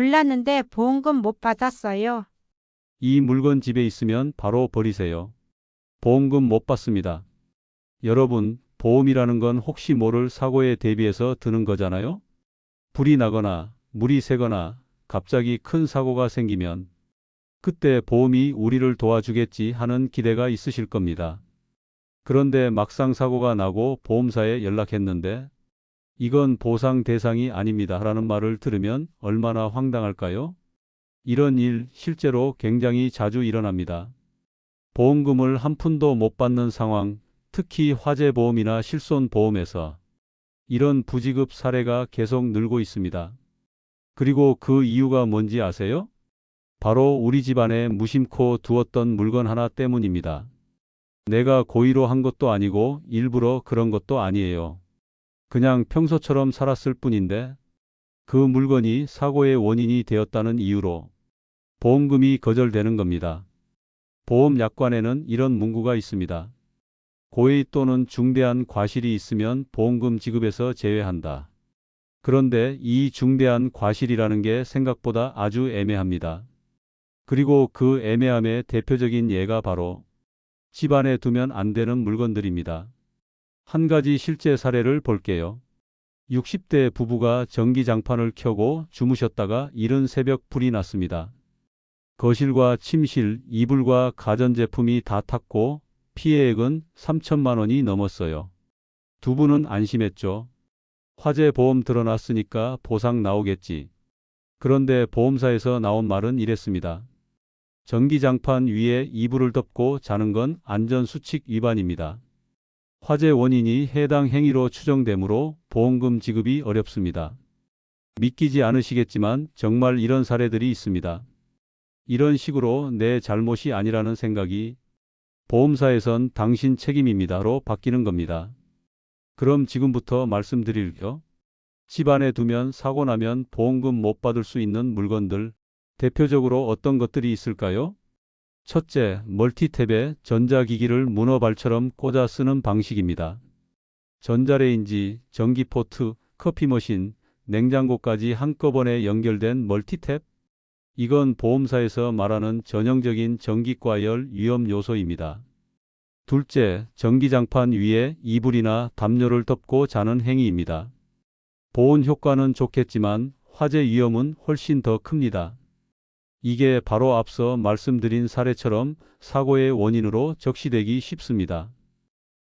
불났는데 보험금 못 받았어요. 이 물건 집에 있으면 바로 버리세요. 보험금 못 받습니다. 여러분, 보험이라는 건 혹시 모를 사고에 대비해서 드는 거잖아요? 불이 나거나 물이 새거나 갑자기 큰 사고가 생기면 그때 보험이 우리를 도와주겠지 하는 기대가 있으실 겁니다. 그런데 막상 사고가 나고 보험사에 연락했는데 이건 보상 대상이 아닙니다. 라는 말을 들으면 얼마나 황당할까요? 이런 일 실제로 굉장히 자주 일어납니다. 보험금을 한 푼도 못 받는 상황, 특히 화재보험이나 실손보험에서 이런 부지급 사례가 계속 늘고 있습니다. 그리고 그 이유가 뭔지 아세요? 바로 우리 집안에 무심코 두었던 물건 하나 때문입니다. 내가 고의로 한 것도 아니고 일부러 그런 것도 아니에요. 그냥 평소처럼 살았을 뿐인데 그 물건이 사고의 원인이 되었다는 이유로 보험금이 거절되는 겁니다. 보험약관에는 이런 문구가 있습니다. 고의 또는 중대한 과실이 있으면 보험금 지급에서 제외한다. 그런데 이 중대한 과실이라는 게 생각보다 아주 애매합니다. 그리고 그 애매함의 대표적인 예가 바로 집안에 두면 안 되는 물건들입니다. 한 가지 실제 사례를 볼게요. 60대 부부가 전기장판을 켜고 주무셨다가 이른 새벽 불이 났습니다. 거실과 침실, 이불과 가전제품이 다 탔고 피해액은 3천만 원이 넘었어요. 두 분은 안심했죠. 화재 보험 들어놨으니까 보상 나오겠지. 그런데 보험사에서 나온 말은 이랬습니다. 전기장판 위에 이불을 덮고 자는 건 안전수칙 위반입니다. 화재 원인이 해당 행위로 추정되므로 보험금 지급이 어렵습니다. 믿기지 않으시겠지만 정말 이런 사례들이 있습니다. 이런 식으로 내 잘못이 아니라는 생각이 보험사에선 당신 책임입니다로 바뀌는 겁니다. 그럼 지금부터 말씀드릴게요. 집안에 두면 사고 나면 보험금 못 받을 수 있는 물건들, 대표적으로 어떤 것들이 있을까요? 첫째, 멀티탭에 전자기기를 문어발처럼 꽂아 쓰는 방식입니다. 전자레인지, 전기포트, 커피머신, 냉장고까지 한꺼번에 연결된 멀티탭? 이건 보험사에서 말하는 전형적인 전기과열 위험 요소입니다. 둘째, 전기장판 위에 이불이나 담요를 덮고 자는 행위입니다. 보온 효과는 좋겠지만 화재 위험은 훨씬 더 큽니다. 이게 바로 앞서 말씀드린 사례처럼 사고의 원인으로 적시되기 쉽습니다.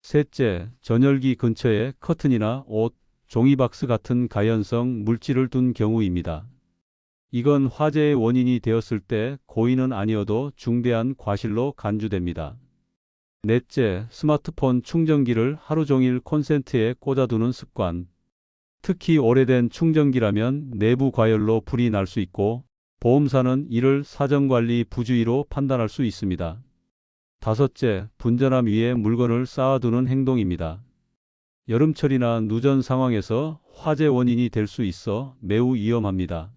셋째, 전열기 근처에 커튼이나 옷, 종이박스 같은 가연성 물질을 둔 경우입니다. 이건 화재의 원인이 되었을 때 고의는 아니어도 중대한 과실로 간주됩니다. 넷째, 스마트폰 충전기를 하루 종일 콘센트에 꽂아두는 습관. 특히 오래된 충전기라면 내부 과열로 불이 날 수 있고 보험사는 이를 사정관리 부주의로 판단할 수 있습니다. 다섯째, 분전함 위에 물건을 쌓아두는 행동입니다. 여름철이나 누전 상황에서 화재 원인이 될 수 있어 매우 위험합니다.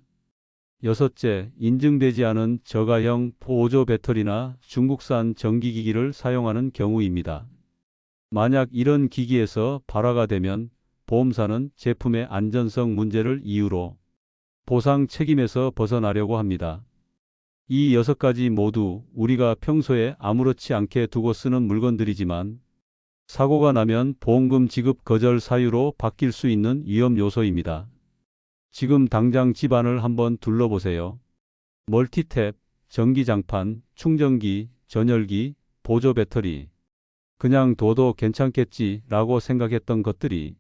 여섯째, 인증되지 않은 저가형 보조 배터리나 중국산 전기기기를 사용하는 경우입니다. 만약 이런 기기에서 발화가 되면 보험사는 제품의 안전성 문제를 이유로 보상 책임에서 벗어나려고 합니다. 이 여섯 가지 모두 우리가 평소에 아무렇지 않게 두고 쓰는 물건들이지만 사고가 나면 보험금 지급 거절 사유로 바뀔 수 있는 위험 요소입니다. 지금 당장 집안을 한번 둘러보세요. 멀티탭, 전기장판, 충전기, 전열기, 보조 배터리. 그냥 둬도 괜찮겠지 라고 생각했던 것들이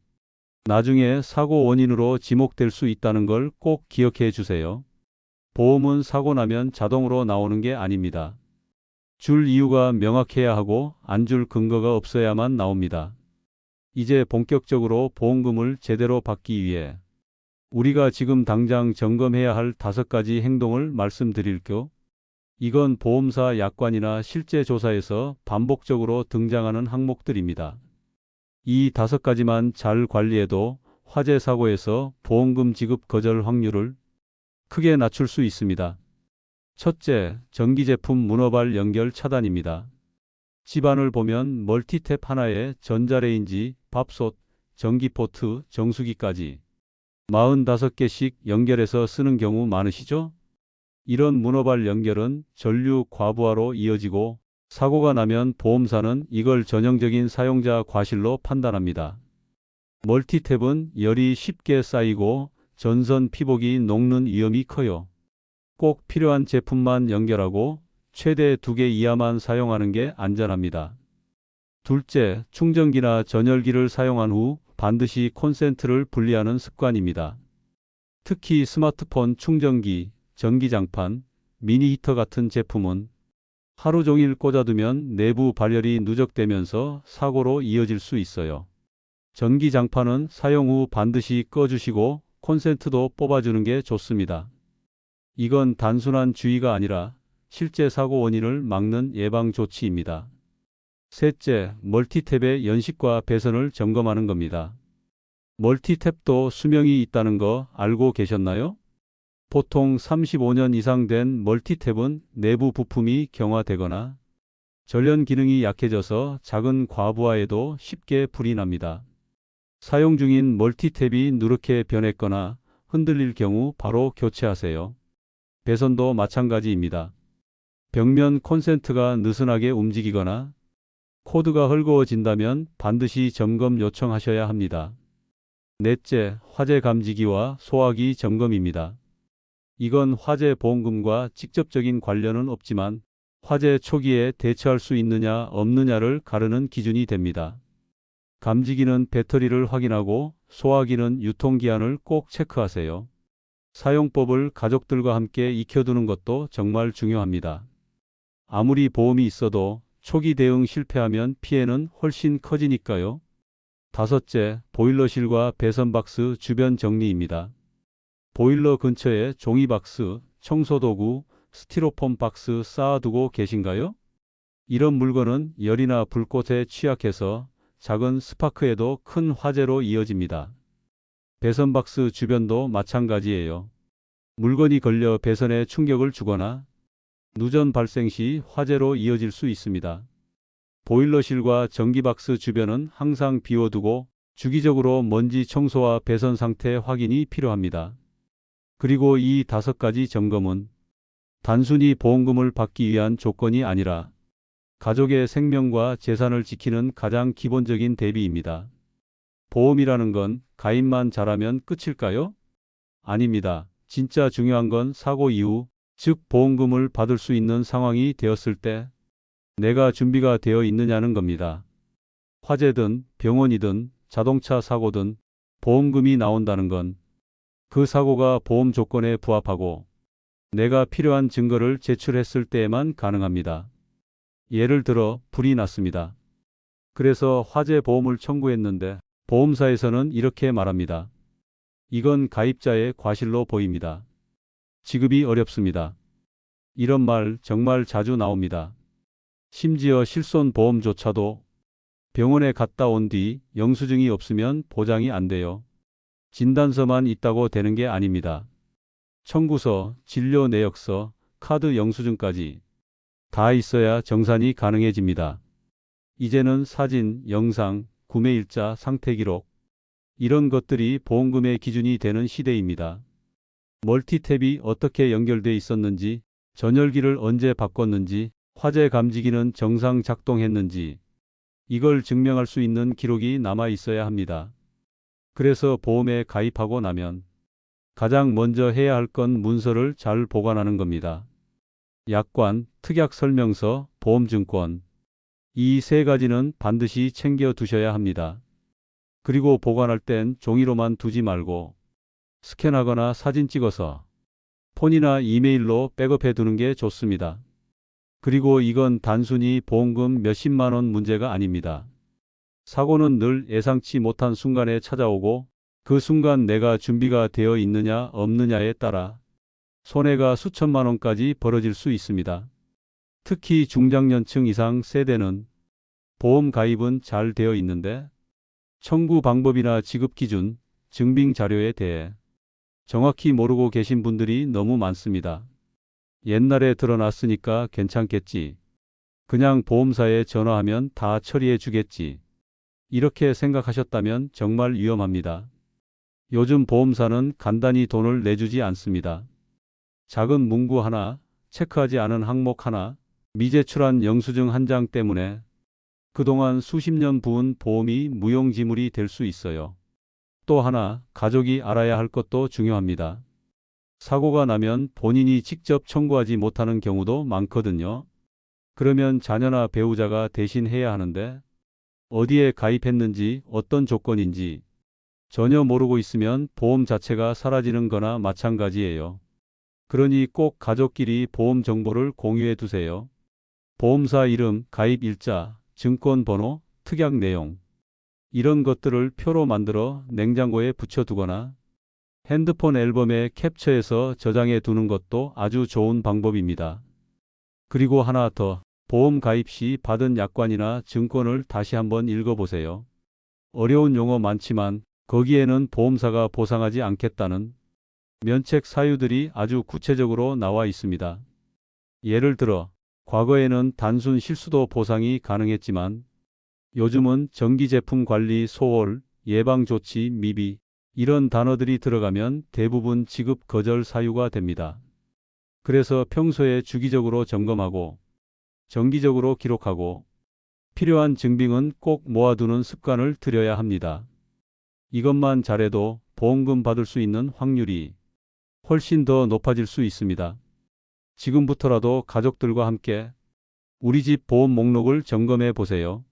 나중에 사고 원인으로 지목될 수 있다는 걸 꼭 기억해 주세요. 보험은 사고 나면 자동으로 나오는 게 아닙니다. 줄 이유가 명확해야 하고 안 줄 근거가 없어야만 나옵니다. 이제 본격적으로 보험금을 제대로 받기 위해 우리가 지금 당장 점검해야 할 다섯 가지 행동을 말씀드릴게요. 이건 보험사 약관이나 실제 조사에서 반복적으로 등장하는 항목들입니다. 이 다섯 가지만 잘 관리해도 화재 사고에서 보험금 지급 거절 확률을 크게 낮출 수 있습니다. 첫째, 전기제품 문어발 연결 차단입니다. 집안을 보면 멀티탭 하나에 전자레인지, 밥솥, 전기포트, 정수기까지 45개씩 연결해서 쓰는 경우 많으시죠? 이런 문어발 연결은 전류 과부하로 이어지고 사고가 나면 보험사는 이걸 전형적인 사용자 과실로 판단합니다. 멀티탭은 열이 쉽게 쌓이고 전선 피복이 녹는 위험이 커요. 꼭 필요한 제품만 연결하고 최대 2개 이하만 사용하는 게 안전합니다. 둘째, 충전기나 전열기를 사용한 후 반드시 콘센트를 분리하는 습관입니다. 특히 스마트폰 충전기, 전기장판, 미니 히터 같은 제품은 하루 종일 꽂아두면 내부 발열이 누적되면서 사고로 이어질 수 있어요. 전기장판은 사용 후 반드시 꺼주시고 콘센트도 뽑아주는 게 좋습니다. 이건 단순한 주의가 아니라 실제 사고 원인을 막는 예방 조치입니다. 셋째, 멀티탭의 연식과 배선을 점검하는 겁니다. 멀티탭도 수명이 있다는 거 알고 계셨나요? 보통 35년 이상 된 멀티탭은 내부 부품이 경화되거나 전련 기능이 약해져서 작은 과부하에도 쉽게 불이 납니다. 사용 중인 멀티탭이 누렇게 변했거나 흔들릴 경우 바로 교체하세요. 배선도 마찬가지입니다. 벽면 콘센트가 느슨하게 움직이거나 코드가 헐거워진다면 반드시 점검 요청하셔야 합니다. 넷째, 화재 감지기와 소화기 점검입니다. 이건 화재 보험금과 직접적인 관련은 없지만 화재 초기에 대처할 수 있느냐 없느냐를 가르는 기준이 됩니다. 감지기는 배터리를 확인하고 소화기는 유통기한을 꼭 체크하세요. 사용법을 가족들과 함께 익혀두는 것도 정말 중요합니다. 아무리 보험이 있어도 초기 대응 실패하면 피해는 훨씬 커지니까요. 다섯째, 보일러실과 배선박스 주변 정리입니다. 보일러 근처에 종이 박스, 청소도구, 스티로폼 박스 쌓아두고 계신가요? 이런 물건은 열이나 불꽃에 취약해서 작은 스파크에도 큰 화재로 이어집니다. 배선 박스 주변도 마찬가지예요. 물건이 걸려 배선에 충격을 주거나 누전 발생 시 화재로 이어질 수 있습니다. 보일러실과 전기박스 주변은 항상 비워두고 주기적으로 먼지 청소와 배선 상태 확인이 필요합니다. 그리고 이 다섯 가지 점검은 단순히 보험금을 받기 위한 조건이 아니라 가족의 생명과 재산을 지키는 가장 기본적인 대비입니다. 보험이라는 건 가입만 잘하면 끝일까요? 아닙니다. 진짜 중요한 건 사고 이후, 즉 보험금을 받을 수 있는 상황이 되었을 때 내가 준비가 되어 있느냐는 겁니다. 화재든 병원이든 자동차 사고든 보험금이 나온다는 건 그 사고가 보험 조건에 부합하고 내가 필요한 증거를 제출했을 때에만 가능합니다. 예를 들어 불이 났습니다. 그래서 화재 보험을 청구했는데 보험사에서는 이렇게 말합니다. 이건 가입자의 과실로 보입니다. 지급이 어렵습니다. 이런 말 정말 자주 나옵니다. 심지어 실손 보험조차도 병원에 갔다 온 뒤 영수증이 없으면 보장이 안 돼요. 진단서만 있다고 되는 게 아닙니다. 청구서, 진료 내역서, 카드 영수증까지 다 있어야 정산이 가능해집니다. 이제는 사진, 영상, 구매일자, 상태기록 이런 것들이 보험금의 기준이 되는 시대입니다. 멀티탭이 어떻게 연결돼 있었는지, 전열기를 언제 바꿨는지, 화재 감지기는 정상 작동했는지 이걸 증명할 수 있는 기록이 남아 있어야 합니다. 그래서 보험에 가입하고 나면 가장 먼저 해야 할 건 문서를 잘 보관하는 겁니다. 약관, 특약 설명서, 보험증권. 이 세 가지는 반드시 챙겨 두셔야 합니다. 그리고 보관할 땐 종이로만 두지 말고 스캔하거나 사진 찍어서 폰이나 이메일로 백업해 두는 게 좋습니다. 그리고 이건 단순히 보험금 몇십만 원 문제가 아닙니다. 사고는 늘 예상치 못한 순간에 찾아오고 그 순간 내가 준비가 되어 있느냐 없느냐에 따라 손해가 수천만 원까지 벌어질 수 있습니다. 특히 중장년층 이상 세대는 보험 가입은 잘 되어 있는데 청구 방법이나 지급 기준, 증빙 자료에 대해 정확히 모르고 계신 분들이 너무 많습니다. 옛날에 드러났으니까 괜찮겠지. 그냥 보험사에 전화하면 다 처리해 주겠지. 이렇게 생각하셨다면 정말 위험합니다. 요즘 보험사는 간단히 돈을 내주지 않습니다. 작은 문구 하나, 체크하지 않은 항목 하나, 미제출한 영수증 한 장 때문에 그동안 수십 년 부은 보험이 무용지물이 될 수 있어요. 또 하나, 가족이 알아야 할 것도 중요합니다. 사고가 나면 본인이 직접 청구하지 못하는 경우도 많거든요. 그러면 자녀나 배우자가 대신 해야 하는데 어디에 가입했는지 어떤 조건인지 전혀 모르고 있으면 보험 자체가 사라지는 거나 마찬가지예요. 그러니 꼭 가족끼리 보험 정보를 공유해 두세요. 보험사 이름, 가입 일자, 증권 번호, 특약 내용. 이런 것들을 표로 만들어 냉장고에 붙여두거나 핸드폰 앨범에 캡처해서 저장해 두는 것도 아주 좋은 방법입니다. 그리고 하나 더, 보험 가입 시 받은 약관이나 증권을 다시 한번 읽어보세요. 어려운 용어 많지만 거기에는 보험사가 보상하지 않겠다는 면책 사유들이 아주 구체적으로 나와 있습니다. 예를 들어, 과거에는 단순 실수도 보상이 가능했지만 요즘은 전기제품 관리 소홀, 예방조치 미비, 이런 단어들이 들어가면 대부분 지급 거절 사유가 됩니다. 그래서 평소에 주기적으로 점검하고 정기적으로 기록하고 필요한 증빙은 꼭 모아두는 습관을 들여야 합니다. 이것만 잘해도 보험금 받을 수 있는 확률이 훨씬 더 높아질 수 있습니다. 지금부터라도 가족들과 함께 우리 집 보험 목록을 점검해 보세요.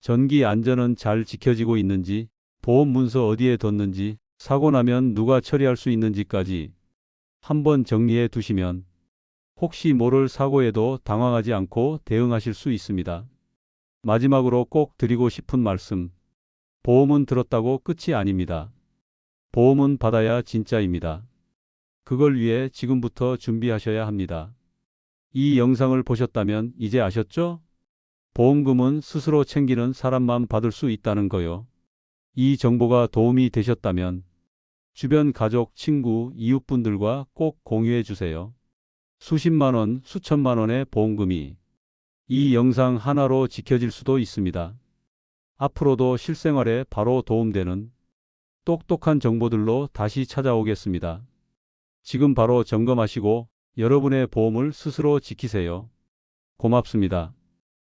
전기 안전은 잘 지켜지고 있는지, 보험 문서 어디에 뒀는지, 사고 나면 누가 처리할 수 있는지까지 한번 정리해 두시면 혹시 모를 사고에도 당황하지 않고 대응하실 수 있습니다. 마지막으로 꼭 드리고 싶은 말씀. 보험은 들었다고 끝이 아닙니다. 보험은 받아야 진짜입니다. 그걸 위해 지금부터 준비하셔야 합니다. 이 영상을 보셨다면 이제 아셨죠? 보험금은 스스로 챙기는 사람만 받을 수 있다는 거요. 이 정보가 도움이 되셨다면 주변 가족, 친구, 이웃분들과 꼭 공유해 주세요. 수십만 원, 수천만 원의 보험금이 이 영상 하나로 지켜질 수도 있습니다. 앞으로도 실생활에 바로 도움되는 똑똑한 정보들로 다시 찾아오겠습니다. 지금 바로 점검하시고 여러분의 보험을 스스로 지키세요. 고맙습니다.